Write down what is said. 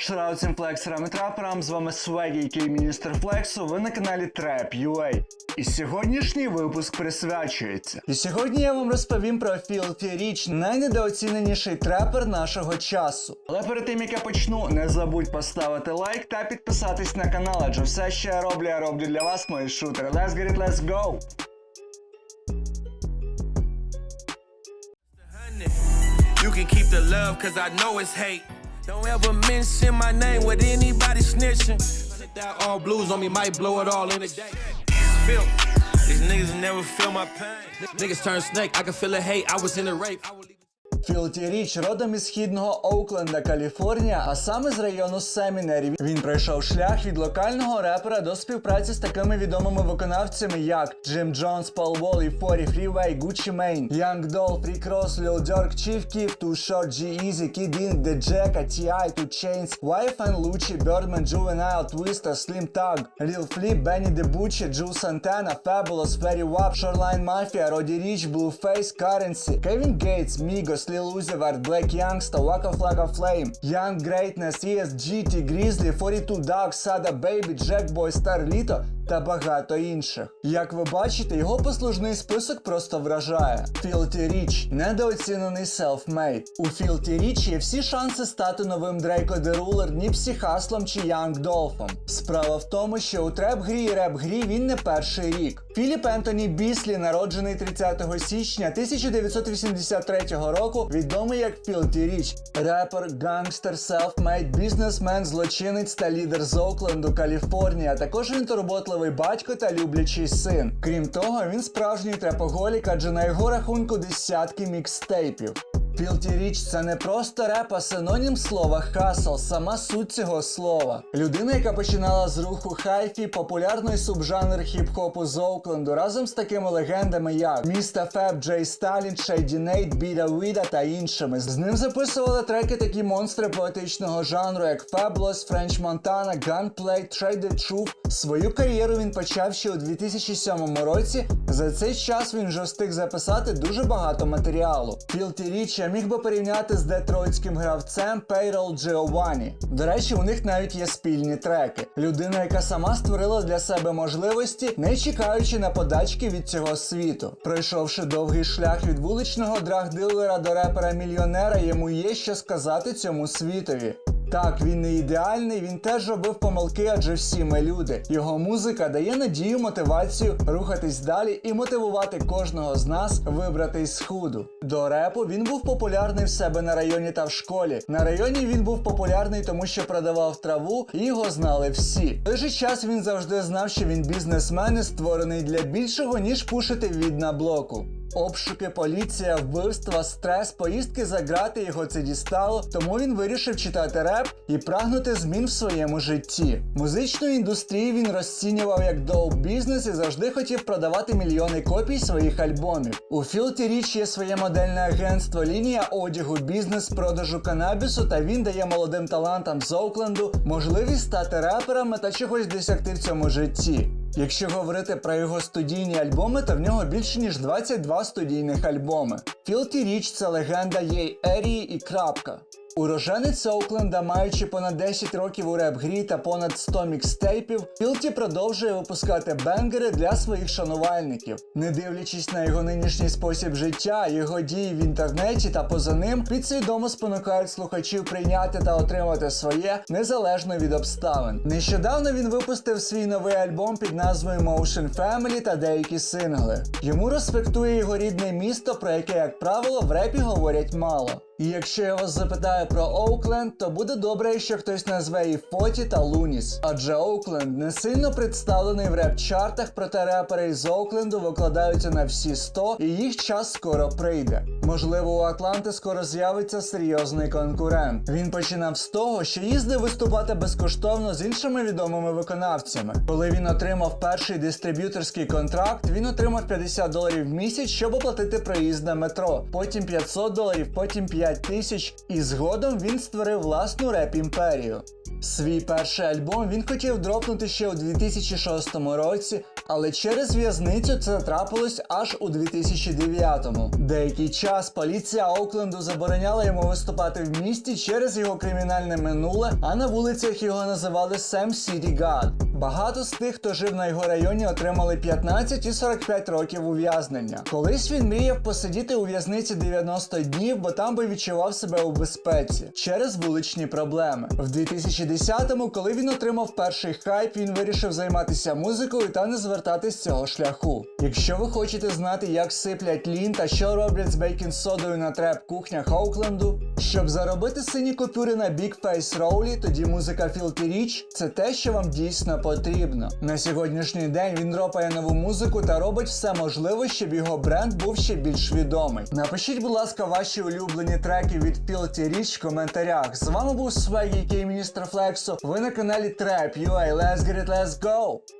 Шрау цим флексерам і траперам, з вами Свегі, який міністр флексу, ви на каналі Trap.ua. І сьогоднішній випуск присвячується. І сьогодні я вам розповім про Filthy Rich, найнедооціненіший трепер нашого часу. Але перед тим як я почну, не забудь поставити лайк та підписатись на канал, адже все, що я роблю, я роблю для вас, мої шутери. Let's get it, let's go! You can keep the love, cause I know it's hate. Don't ever mention my name with anybody snitching. Sit down all blues on me, might blow it all in a day. Feel these niggas never feel my pain. Niggas turn snake, I can feel the hate. I was in a rape. Філті Річ родом із східного Оукленда, Каліфорнія, а саме з району Семінері. Він пройшов шлях від локального репера до співпраці з такими відомими виконавцями, як Джим Джонс, Пол Wall і Форі Фрівей, Гуччі Мейн, Young Doll, Фрі Крос, Lil Durk, Chief Keef, Too Short, G-Eazy, Kid In, The Jack, T.I., Two Chainz, Wi-Fi, Lucci, Birdman, Juvenile, Twister, Slim Tug, Lil Flip, Benny the Butcher, Jules Santana, Fabulous, Ferry Wap, Shoreline Mafia, Roddy Rich, Blueface, Currency, Kevin Gates, Migos, Lil Uzi Vert, Black Youngsta, Waka Flocka Flame, Young Greatness, ESG, T Grizzly, 42 Dogs, Sada Baby, Jackboy, Star Lito та багато інших. Як ви бачите, його послужний список просто вражає. Filthy Rich – недооцінений self-made. У Filthy Rich є всі шанси стати новим Дрейко Дерулер, Ніпсі Хаслом чи Young Dolphом. Справа в тому, що у треп-грі і реп-грі він не перший рік. Філіп Ентоні Біслі, народжений 30 січня 1983 року, відомий як Filthy Rich, репер, гангстер, селфмейд, бізнесмен, злочинець та лідер з Окленду, Каліфорнія. Також він турботливий батько та люблячий син. Крім того, він справжній трепоголік, адже на його рахунку десятки мікстейпів. Filthy Rich – це не просто реп, а синонім слова хасл, сама суть цього слова. Людина, яка починала з руху хайфі, популярний субжанр хіп-хопу з Оукленду, разом з такими легендами, як Міста Феб, Джей Сталін, Шейді Нейт, Біда Уіда та іншими. З ним записували треки такі монстри поетичного жанру, як Fabulous, French Montana, Gunplay, Traded Truth. Свою кар'єру він почав ще у 2007 році. За цей час він вже встиг записати дуже багато матеріалу. Filthy Rich міг би порівняти з детройтським гравцем Payroll Giovanni. До речі, у них навіть є спільні треки. Людина, яка сама створила для себе можливості, не чекаючи на подачки від цього світу. Пройшовши довгий шлях від вуличного драг-дилера до репера-мільйонера, йому є що сказати цьому світові. Так, він не ідеальний, він теж робив помилки, адже всі ми люди. Його музика дає надію, мотивацію рухатись далі і мотивувати кожного з нас вибратись з худу. До репу він був популярний в себе на районі та в школі. На районі він був популярний, тому що продавав траву, і його знали всі. В той же час він завжди знав, що він бізнесмен і створений для більшого, ніж пушити від на блоку. Обшуки, поліція, вбивства, стрес, поїздки за грати його це дістало, тому він вирішив читати реп і прагнути змін в своєму житті. Музичну індустрію він розцінював як доуп бізнес і завжди хотів продавати мільйони копій своїх альбомів. У Filthy Rich є своє модельне агентство, лінія одягу, бізнес, продажу канабісу, та він дає молодим талантам з Оукленду можливість стати реперами та чогось досягти в цьому житті. Якщо говорити про його студійні альбоми, то в нього більше ніж 22 студійних альбоми. Filthy Rich – це легенда є Ерії і крапка. Уроженець Оукленда, маючи понад 10 років у реп-грі та понад 100 мікстейпів, Філті продовжує випускати бенгери для своїх шанувальників. Не дивлячись на його нинішній спосіб життя, його дії в інтернеті та поза ним підсвідомо спонукають слухачів прийняти та отримати своє незалежно від обставин. Нещодавно він випустив свій новий альбом під назвою Motion Family та деякі сингли. Йому респектує його рідне місто, про яке, як правило, в репі говорять мало. І якщо я вас запитаю про Оукленд, то буде добре, якщо хтось назве і Фоті та Луніс. Адже Оукленд не сильно представлений в реп-чартах, проте репери із Оукленду викладаються на всі 100, і їх час скоро прийде. Можливо, у Атланти скоро з'явиться серйозний конкурент. Він починав з того, що їздив виступати безкоштовно з іншими відомими виконавцями. Коли він отримав перший дистриб'юторський контракт, він отримав 50 доларів в місяць, щоб оплатити проїзд на метро. Потім 500 доларів, потім 5 тисяч, і згодом він створив власну реп-імперію. Свій перший альбом він хотів дропнути ще у 2006 році, Але через в'язницю це трапилось аж у 2009-му. Деякий час поліція Окленду забороняла йому виступати в місті через його кримінальне минуле, а на вулицях його називали Сем Сіті Гад. Багато з тих, хто жив на його районі, отримали 15 і 45 років ув'язнення. Колись він мріяв посидіти у в'язниці 90 днів, бо там би відчував себе у безпеці через вуличні проблеми. В 2010-му, коли він отримав перший хайп, він вирішив займатися музикою та не звертати з цього шляху. Якщо ви хочете знати, як сиплять лін та що роблять з бейкінг содою на треп кухнях Оукленду, щоб заробити сині купюри на Big Face Ролі, тоді музика Filthy Rich – це те, що вам дійсно потрібно. На сьогоднішній день він ропає нову музику та робить все можливе, щоб його бренд був ще більш відомий. Напишіть, будь ласка, ваші улюблені треки від Пілті Річ в коментарях. З вами був Свегій K Міністр Флексу. Ви на каналі Trap UA. Let's get it, let's go!